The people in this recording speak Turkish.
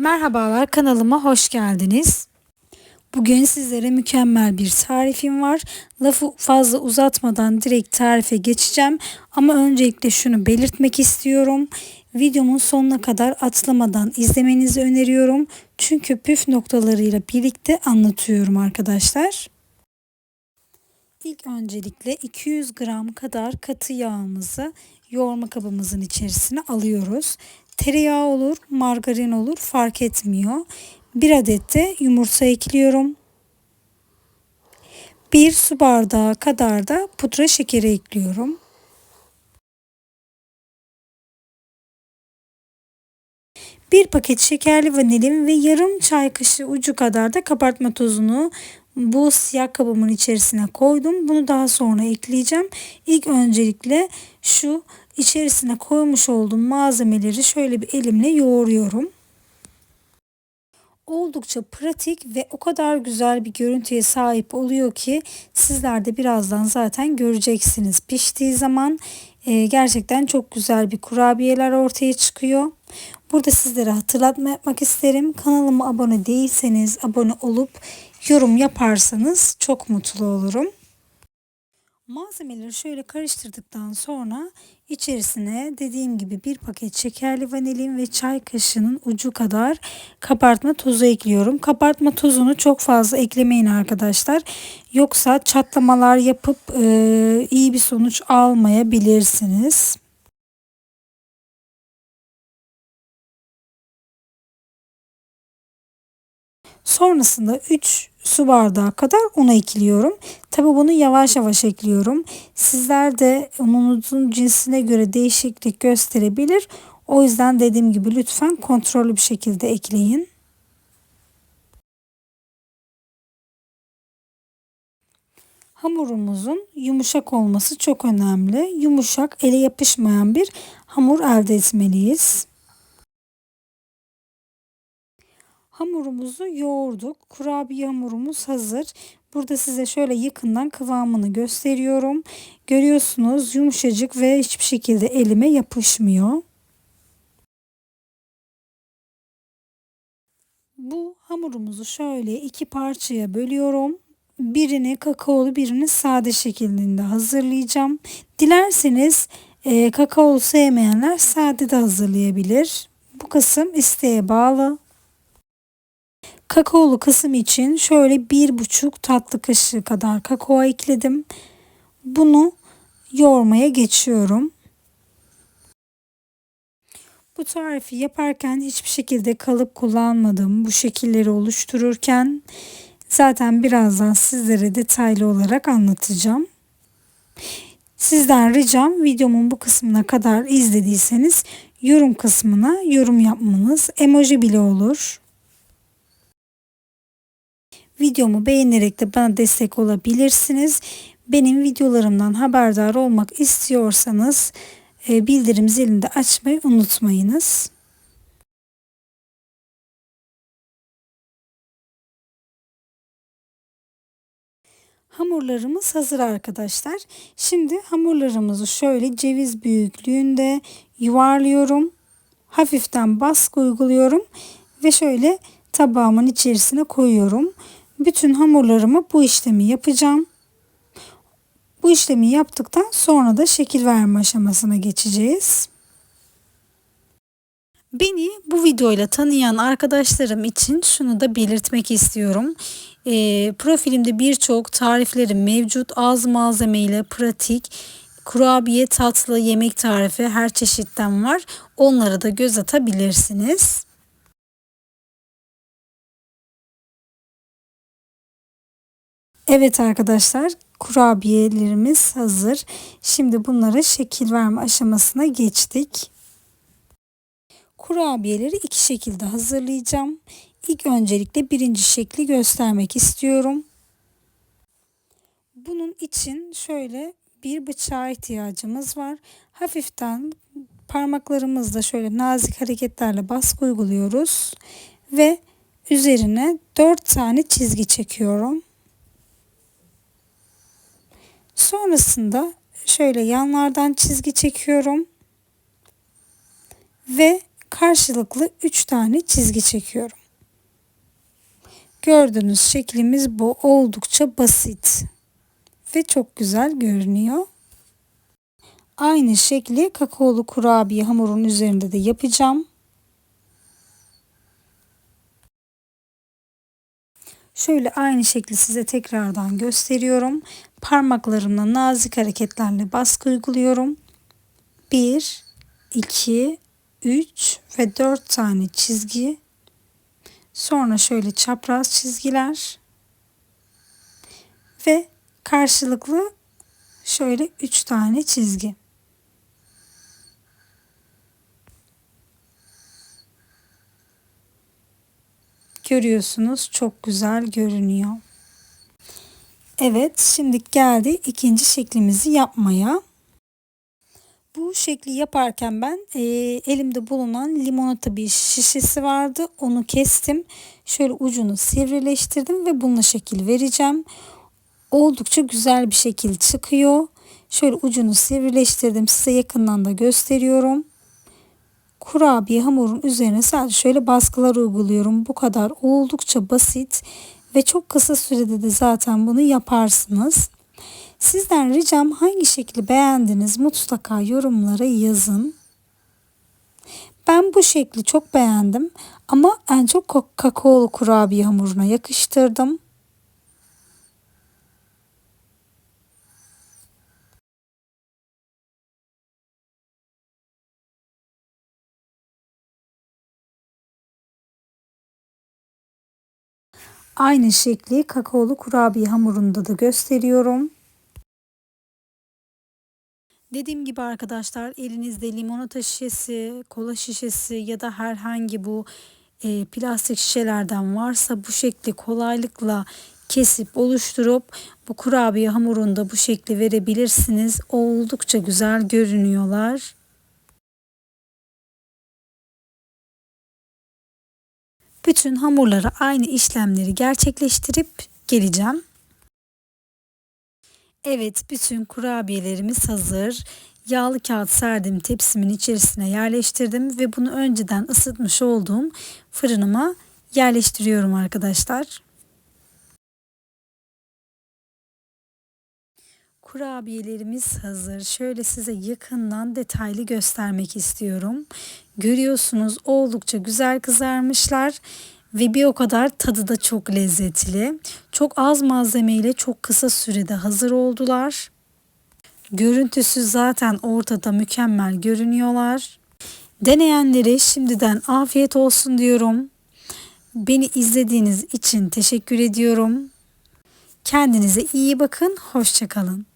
Merhabalar kanalıma hoş geldiniz. Bugün sizlere mükemmel bir tarifim var. Lafı fazla uzatmadan direkt tarife geçeceğim. Ama öncelikle şunu belirtmek istiyorum. Videomun sonuna kadar atlamadan izlemenizi öneriyorum. Çünkü püf noktalarıyla birlikte anlatıyorum arkadaşlar. İlk öncelikle 200 gram kadar katı yağımızı yoğurma kabımızın içerisine alıyoruz. Tereyağı olur, margarin olur fark etmiyor. Bir adet de yumurta ekliyorum. Bir su bardağı kadar da pudra şekeri ekliyorum. Bir paket şekerli vanilin ve yarım çay kaşığı ucu kadar da kabartma tozunu bu siyah kabımın içerisine koydum. Bunu daha sonra ekleyeceğim. İlk öncelikle şu içerisine koymuş olduğum malzemeleri şöyle bir elimle yoğuruyorum. Oldukça pratik ve o kadar güzel bir görüntüye sahip oluyor ki sizler de birazdan zaten göreceksiniz. Piştiği zaman e, gerçekten çok güzel bir kurabiyeler ortaya çıkıyor. Burada sizlere hatırlatma yapmak isterim. Kanalıma abone değilseniz abone olup yorum yaparsanız çok mutlu olurum. Malzemeleri şöyle karıştırdıktan sonra içerisine dediğim gibi bir paket şekerli vanilin ve çay kaşığının ucu kadar kabartma tozu ekliyorum. Kabartma tozunu çok fazla eklemeyin arkadaşlar. Yoksa çatlamalar yapıp e, iyi bir sonuç almayabilirsiniz. Sonrasında 3 su bardağı kadar un ekliyorum. Tabi bunu yavaş yavaş ekliyorum. Sizler de ununuzun cinsine göre değişiklik gösterebilir. O yüzden dediğim gibi lütfen kontrollü bir şekilde ekleyin. Hamurumuzun yumuşak olması çok önemli. Yumuşak, ele yapışmayan bir hamur elde etmeliyiz. Hamurumuzu yoğurduk. Kurabiye hamurumuz hazır. Burada size şöyle yakından kıvamını gösteriyorum. Görüyorsunuz yumuşacık ve hiçbir şekilde elime yapışmıyor. Bu hamurumuzu şöyle iki parçaya bölüyorum. Birini kakaolu birini sade şeklinde hazırlayacağım. Dilerseniz e, kakaolu sevmeyenler sade de hazırlayabilir. Bu kısım isteğe bağlı. Kakaolu kısım için şöyle bir buçuk tatlı kaşığı kadar kakao ekledim. Bunu yoğurmaya geçiyorum. Bu tarifi yaparken hiçbir şekilde kalıp kullanmadım. Bu şekilleri oluştururken zaten birazdan sizlere detaylı olarak anlatacağım. Sizden ricam videomun bu kısmına kadar izlediyseniz yorum kısmına yorum yapmanız emoji bile olur. Videomu beğenerek de bana destek olabilirsiniz. Benim videolarımdan haberdar olmak istiyorsanız e, bildirim zilini de açmayı unutmayınız. Hamurlarımız hazır arkadaşlar. Şimdi hamurlarımızı şöyle ceviz büyüklüğünde yuvarlıyorum. Hafiften baskı uyguluyorum ve şöyle tabağımın içerisine koyuyorum. Bütün hamurlarımı bu işlemi yapacağım. Bu işlemi yaptıktan sonra da şekil verme aşamasına geçeceğiz. Beni bu videoyla tanıyan arkadaşlarım için şunu da belirtmek istiyorum. E, profilimde birçok tariflerim mevcut. Az malzemeyle pratik, kurabiye, tatlı, yemek tarifi her çeşitten var. Onlara da göz atabilirsiniz. Evet arkadaşlar kurabiyelerimiz hazır. Şimdi bunlara şekil verme aşamasına geçtik. Kurabiyeleri iki şekilde hazırlayacağım. İlk öncelikle birinci şekli göstermek istiyorum. Bunun için şöyle bir bıçağa ihtiyacımız var. Hafiften parmaklarımızla şöyle nazik hareketlerle baskı uyguluyoruz ve üzerine 4 tane çizgi çekiyorum. Sonrasında şöyle yanlardan çizgi çekiyorum. Ve karşılıklı 3 tane çizgi çekiyorum. Gördüğünüz şeklimiz bu. Oldukça basit ve çok güzel görünüyor. Aynı şekli kakaolu kurabiye hamurun üzerinde de yapacağım. Şöyle aynı şekli size tekrardan gösteriyorum. Parmaklarımla nazik hareketlerle baskı uyguluyorum. 1, 2, 3 ve 4 tane çizgi. Sonra şöyle çapraz çizgiler. Ve karşılıklı şöyle 3 tane çizgi. Görüyorsunuz çok güzel görünüyor. Evet şimdi geldi ikinci şeklimizi yapmaya. Bu şekli yaparken ben e, elimde bulunan limonata bir şişesi vardı. Onu kestim. Şöyle ucunu sivrileştirdim ve bununla şekil vereceğim. Oldukça güzel bir şekil çıkıyor. Şöyle ucunu sivrileştirdim. Size yakından da gösteriyorum kurabiye hamurun üzerine sadece şöyle baskılar uyguluyorum. Bu kadar oldukça basit ve çok kısa sürede de zaten bunu yaparsınız. Sizden ricam hangi şekli beğendiniz mutlaka yorumlara yazın. Ben bu şekli çok beğendim ama en çok kakaolu kurabiye hamuruna yakıştırdım. Aynı şekli kakaolu kurabiye hamurunda da gösteriyorum. Dediğim gibi arkadaşlar elinizde limonata şişesi, kola şişesi ya da herhangi bu e, plastik şişelerden varsa bu şekli kolaylıkla kesip oluşturup bu kurabiye hamurunda bu şekli verebilirsiniz. Oldukça güzel görünüyorlar. Bütün hamurlara aynı işlemleri gerçekleştirip geleceğim. Evet bütün kurabiyelerimiz hazır. Yağlı kağıt serdim tepsimin içerisine yerleştirdim ve bunu önceden ısıtmış olduğum fırınıma yerleştiriyorum arkadaşlar. Kurabiyelerimiz hazır. Şöyle size yakından detaylı göstermek istiyorum. Görüyorsunuz oldukça güzel kızarmışlar ve bir o kadar tadı da çok lezzetli. Çok az malzeme ile çok kısa sürede hazır oldular. Görüntüsü zaten ortada mükemmel görünüyorlar. Deneyenlere şimdiden afiyet olsun diyorum. Beni izlediğiniz için teşekkür ediyorum. Kendinize iyi bakın, hoşçakalın.